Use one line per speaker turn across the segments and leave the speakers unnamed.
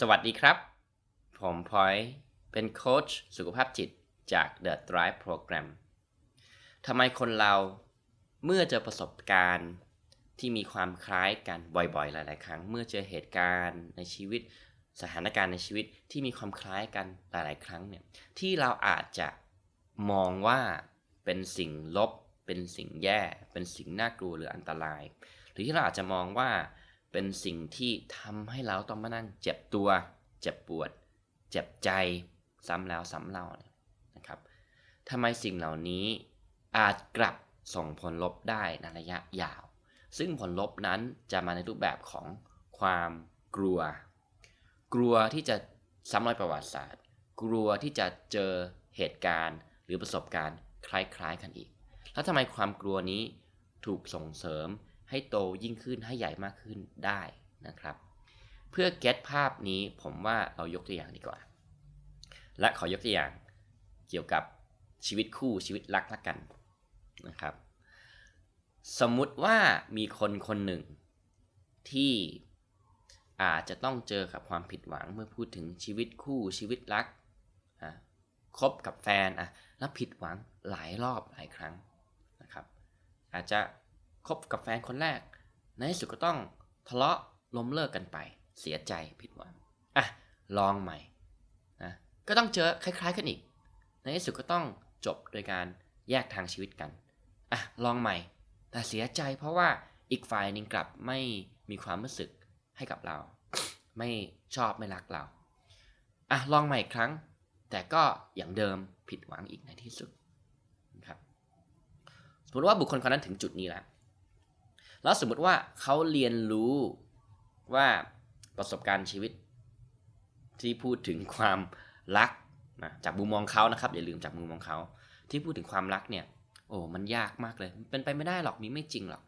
สวัสดีครับ ผมพอยเป็นโค้ชสุขภาพจิตจาก The Drive Program ทำไมคนเราเมื่อเจอประสบการณ์ที่มีความคล้ายกันบ่อยๆ หลาย ๆ ครั้ง เมื่อเจอเหตุการณ์ในชีวิต สถานการณ์ในชีวิตที่มีความคล้ายกันหลาย ๆ ครั้งเนี่ยที่เราอาจจะมองว่าเป็นสิ่งลบ เป็นสิ่งแย่ เป็นสิ่งน่ากลัวหรืออันตราย หรือที่เราอาจจะมองว่า เป็นสิ่งที่ทำให้เราต้องมานั่งเจ็บตัว เจ็บปวด เจ็บใจ ซ้ำแล้วซ้ำเล่าเนี่ยนะครับทำไมสิ่งเหล่านี้อาจกลับส่งผลลบได้ในระยะยาว ซึ่งผลลบนั้นจะมาในรูปแบบของความกลัว กลัวที่จะซ้ำรอยประวัติศาสตร์ กลัวที่จะเจอเหตุการณ์หรือประสบการณ์คล้ายๆกันอีก แล้วทำไมความกลัวนี้ถูกส่งเสริม ให้โตยิ่งขึ้นให้ใหญ่มากขึ้นได้นะครับ เพื่อเก็ตภาพนี้ผมว่าเรายกตัวอย่างดีกว่า และขอยกตัวอย่างเกี่ยวกับชีวิตคู่ชีวิตรักละกันนะครับ สมมุติว่ามีคนคนหนึ่งที่อาจจะต้องเจอกับความผิดหวังเมื่อพูดถึงชีวิตคู่ชีวิตรักคบกับแฟนอะแล้วผิดหวังหลายรอบหลายครั้งนะครับ อาจจะ คบกับแฟนคนแรก ในที่สุดก็ต้องทะเลาะล้มเลิกกันไป เสียใจผิดหวังอะลองใหม่นะก็ต้องเจอคล้าย ๆ กันอีก ในที่สุดก็ต้องจบโดยการแยกทางชีวิตกันอะลองใหม่ แต่เสียใจเพราะว่าอีกฝ่ายหนึ่งกลับไม่มีความรู้สึกให้กับเรา ไม่ชอบไม่รักเราอะลองใหม่อีกครั้ง แต่ก็อย่างเดิมผิดหวังอีกในที่สุดนะครับสมมติว่าบุคคลคนนั้นถึงจุดนี้แล้ว แล้วสมมติว่าเขาเรียนรู้ว่าประสบการณ์ชีวิต ที่พูดถึงความรักนะจากมุมมองเขานะครับอย่าลืมจากมุมมองเขาที่พูดถึงความรักเนี่ย โอ้มันยากมากเลย เป็นไปไม่ได้หรอกมีไม่จริงหรอก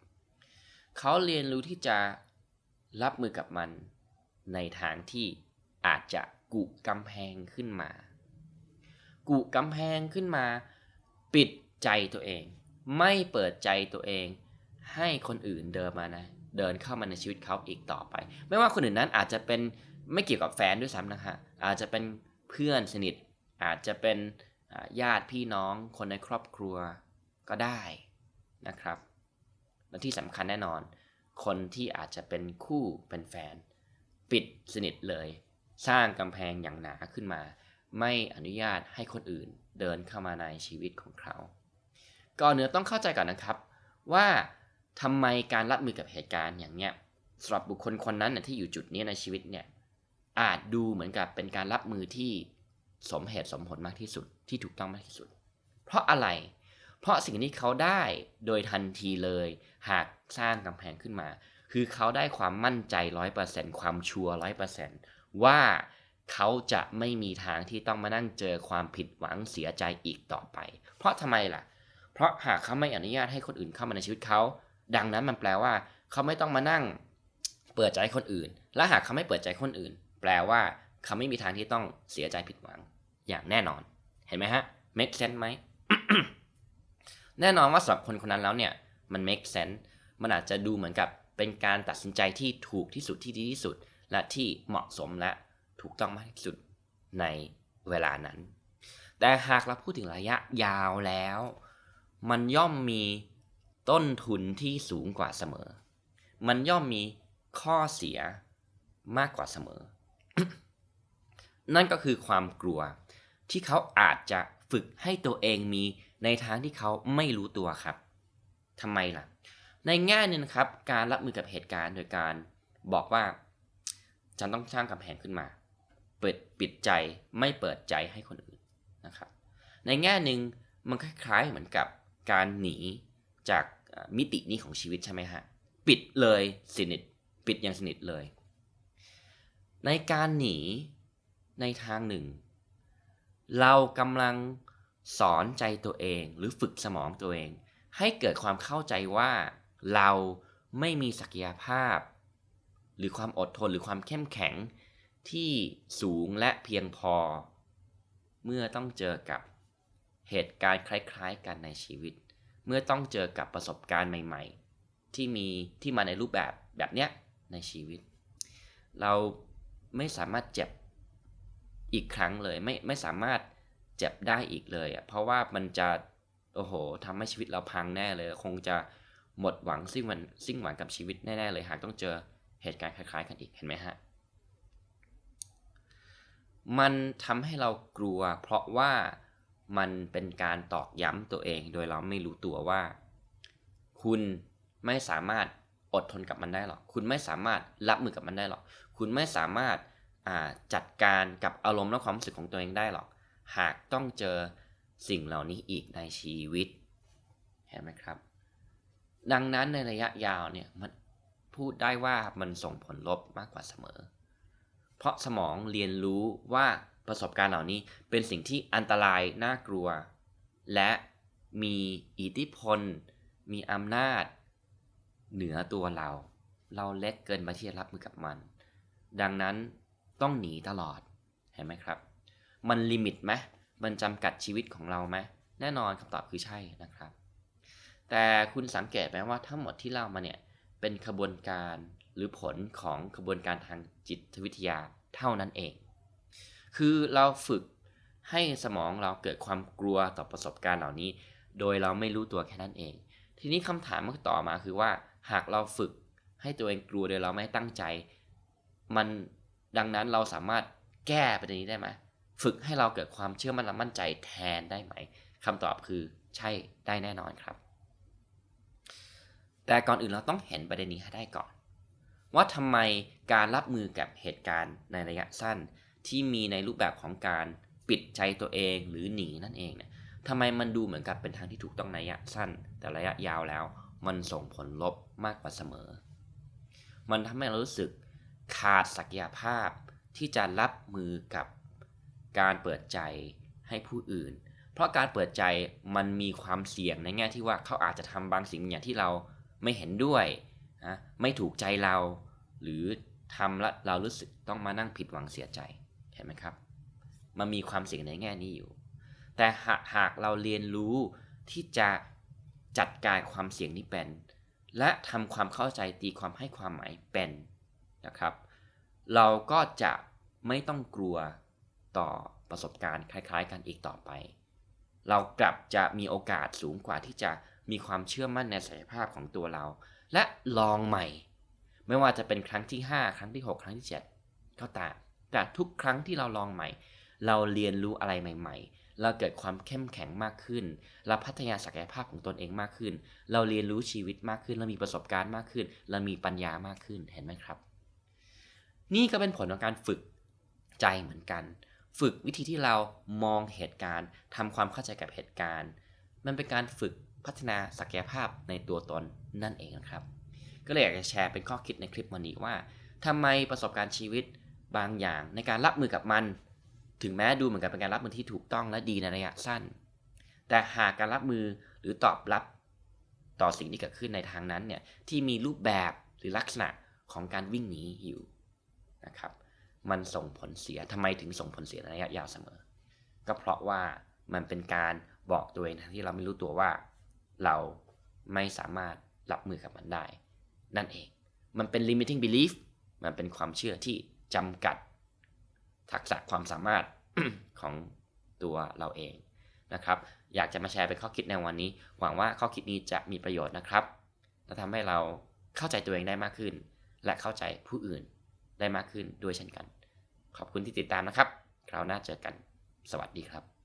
เขาเรียนรู้ที่จะรับมือกับมันในทางที่อาจจะกุกำแพงขึ้นมา กุกำแพงขึ้นมา ปิดใจตัวเอง ไม่เปิดใจตัวเอง ให้คนอื่นเดินมานะ เดินเข้ามาในชีวิตเขาอีกต่อไป ไม่ว่าคนอื่นนั้นอาจจะเป็นไม่เกี่ยวกับแฟนด้วยซ้ำนะฮะอาจจะเป็นเพื่อนสนิท อาจจะเป็นญาติพี่น้องคนในครอบครัวก็ได้นะครับ และที่สำคัญแน่นอน คนที่อาจจะเป็นคู่เป็นแฟน ปิดสนิทเลย สร้างกำแพงอย่างหนาขึ้นมา ไม่อนุญาตให้คนอื่นเดินเข้ามาในชีวิตของเขาก่อนเนื้อต้องเข้าใจก่อนนะครับว่า ทำไมการรับมือกับเหตุการณ์อย่างเนี้ยสำหรับบุคคลคนนั้นน่ะที่อยู่จุดนี้ในชีวิตเนี่ยอาจดูเหมือนกับเป็นการรับมือที่สมเหตุสมผลมากที่สุดที่ถูกต้องมากที่สุด เพราะอะไร เพราะสิ่งที่เขาได้โดยทันทีเลย หากสร้างกำแพงขึ้นมา คือเขาได้ความมั่นใจร้อยเปอร์เซ็นต์ความชัวร์ร้อยเปอร์เซ็นต์ว่าเขาจะไม่มีทางที่ต้องมานั่งเจอความผิดหวังเสียใจอีกต่อไป เพราะทำไมล่ะ เพราะหากเขาไม่อนุญาตให้คนอื่นเข้ามาในชีวิตเขา ดังนั้นมันแปลว่า เขาไม่ต้องมานั่งเปิดใจคนอื่น และหากเขาไม่เปิดใจคนอื่น แปลว่าเขาไม่มีทางที่ต้องเสียใจผิดหวังอย่างแน่นอน เห็นไหมฮะ make sense ไหม แน่นอนว่าสำหรับคนคนนั้นแล้วเนี่ย มัน make sense มันอาจจะดูเหมือนกับเป็นการตัดสินใจที่ถูกที่สุดที่ดีที่สุด และที่เหมาะสมและถูกต้องมากที่สุดในเวลานั้น แต่หากเราพูดถึงระยะยาวแล้ว มันย่อมมี ต้นทุนที่สูงกว่าเสมอ มันย่อมมีข้อเสียมากกว่าเสมอ นั่นก็คือความกลัวที่เขาอาจจะฝึกให้ตัวเองมีในทางที่เขาไม่รู้ตัวครับทำไมล่ะ ในแง่นึงนะครับ การรับมือกับเหตุการณ์โดยการบอกว่า ฉันต้องสร้างกำแพงขึ้นมา เปิดปิดใจไม่เปิดใจให้คนอื่นนะครับ ในแง่หนึ่งมันคล้ายๆเหมือนกับการหนีจาก มิตินี้ของชีวิตใช่ไหมฮะ ปิดเลยสนิทปิดอย่างสนิทเลย ในการหนีในทางหนึ่ง เรากำลังสอนใจตัวเองหรือฝึกสมองตัวเอง ให้เกิดความเข้าใจว่าเราไม่มีศักยภาพ หรือความอดทนหรือความเข้มแข็งที่สูงและเพียงพอ เมื่อต้องเจอกับเหตุการณ์คล้าย ๆ กันในชีวิต เมื่อต้องเจอกับประสบการณ์ใหม่ ๆ ที่มีที่มาในรูปแบบแบบเนี้ยในชีวิต เราไม่สามารถเจ็บอีกครั้งเลยไม่ไม่สามารถเจ็บได้อีกเลยอะเพราะว่ามันจะโอ้โหทำให้ชีวิตเราพังแน่เลย คงจะหมดหวังสิ้นวันสิ้นหวังกับชีวิตแน่ๆเลยหากต้องเจอเหตุการณ์คล้ายๆกันอีกเห็นไหมฮะมันทำให้เรากลัว เพราะว่า มันเป็นการตอกย้ำตัวเองโดยเราไม่รู้ตัวว่า คุณไม่สามารถอดทนกับมันได้หรอก คุณไม่สามารถรับมือกับมันได้หรอก คุณไม่สามารถจัดการกับอารมณ์และความรู้สึกของตัวเองได้หรอก หากต้องเจอสิ่งเหล่านี้อีกในชีวิต เห็นไหมครับ ดังนั้นในระยะยาวเนี่ยมันพูดได้ว่ามันส่งผลลบมากกว่าเสมอ เพราะสมองเรียนรู้ว่า ประสบการณ์เหล่านี้เป็นสิ่งที่อันตรายน่ากลัว และมีอิทธิพล มีอำนาจ เหนือตัวเรา เราเล็กเกินไปที่จะรับมือกับมัน ดังนั้นต้องหนีตลอดเห็นไหมครับ มันลิมิตไหมมันจำกัดชีวิตของเราไหมแน่นอนคำตอบคือใช่นะครับ แต่คุณสังเกตไหมว่าทั้งหมดที่เล่ามาเนี่ยเป็นขบวนการหรือผลของขบวนการทางจิตวิทยาเท่านั้นเอง คือเราฝึกให้สมองเราเกิดความกลัวต่อประสบการณ์เหล่านี้ โดยเราไม่รู้ตัวแค่นั้นเอง ทีนี้คำถามมันต่อมาคือว่า หากเราฝึกให้ตัวเองกลัวโดยเราไม่ตั้งใจ มันดังนั้นเราสามารถแก้ประเด็นนี้ได้ไหมฝึกให้เราเกิดความเชื่อมั่นและมั่นใจแทนได้ไหมคำตอบคือใช่ได้แน่นอนครับ แต่ก่อนอื่นเราต้องเห็นประเด็นนี้ให้ได้ก่อน ว่าทำไมการรับมือกับเหตุการณ์ในระยะสั้น ที่มีในรูปแบบของการปิดใจตัวเองหรือหนีนั่นเองเนี่ยทำไมมันดูเหมือนกับเป็นทางที่ถูกต้องในระยะสั้น แต่ระยะยาวแล้ว มันส่งผลลบมากกว่าเสมอ มันทำให้เรารู้สึกขาดศักยภาพที่จะรับมือกับการเปิดใจให้ผู้อื่น เพราะการเปิดใจมันมีความเสี่ยงในแง่ที่ว่าเขาอาจจะทำบางสิ่งอย่างที่เราไม่เห็นด้วยนะไม่ถูกใจเรา หรือทำแล้วเรารู้สึกต้องมานั่งผิดหวังเสียใจ เห็นไหมครับ มันมีความเสี่ยงในแง่นี้อยู่ แต่หากหากเราเรียนรู้ที่จะจัดการความเสี่ยงนี้เป็น และทำความเข้าใจตีความให้ความหมายเป็นนะครับ เราก็จะไม่ต้องกลัวต่อประสบการณ์คล้าย ๆ กันอีกต่อไป เรากลับจะมีโอกาสสูงกว่าที่จะมีความเชื่อมั่นในศักยภาพของตัวเรา และลองใหม่ ไม่ว่าจะเป็นครั้งที่ 5 ครั้งที่ 6 ครั้งที่ 7 ก็ตาม แต่ทุกครั้งที่เราลองใหม่ เราเรียนรู้อะไรใหม่ ๆ เราเกิดความเข้มแข็งมากขึ้น เราพัฒนาศักยภาพของตนเองมากขึ้น เราเรียนรู้ชีวิตมากขึ้น เรามีประสบการณ์มากขึ้น เรามีปัญญามากขึ้น เห็นไหมครับ นี่ก็เป็นผลของการฝึกใจเหมือนกัน ฝึกวิธีที่เรามองเหตุการณ์ทำความเข้าใจกับเหตุการณ์ มันเป็นการฝึกพัฒนาศักยภาพในตัวตนนั่นเองนะครับ ก็เลยอยากจะแชร์เป็นข้อคิดในคลิปวันนี้ว่าทำไมประสบการณ์ชีวิต บางอย่างในการรับมือกับมัน ถึงแม้ดูเหมือนกับเป็นการรับมือที่ถูกต้องและดีในระยะสั้น แต่หากการรับมือหรือตอบรับต่อสิ่งที่เกิดขึ้นในทางนั้นเนี่ยที่มีรูปแบบหรือลักษณะของการวิ่งหนีอยู่นะครับ มันส่งผลเสียทำไมถึงส่งผลเสียในระยะยาวเสมอ ก็เพราะว่ามันเป็นการบอกตัวเองที่เราไม่รู้ตัวว่าเราไม่สามารถรับมือกับมันได้ นั่นเอง มันเป็น limiting belief มันเป็นความเชื่อที่ จำกัดทักษะความสามารถของตัวเราเองนะครับ อยากจะมาแชร์เป็นข้อคิดในวันนี้ หวังว่าข้อคิดนี้จะมีประโยชน์นะครับ และทำให้เราเข้าใจตัวเองได้มากขึ้น และเข้าใจผู้อื่นได้มากขึ้นด้วยเช่นกัน ขอบคุณที่ติดตามนะครับ คราวหน้าเจอกัน สวัสดีครับ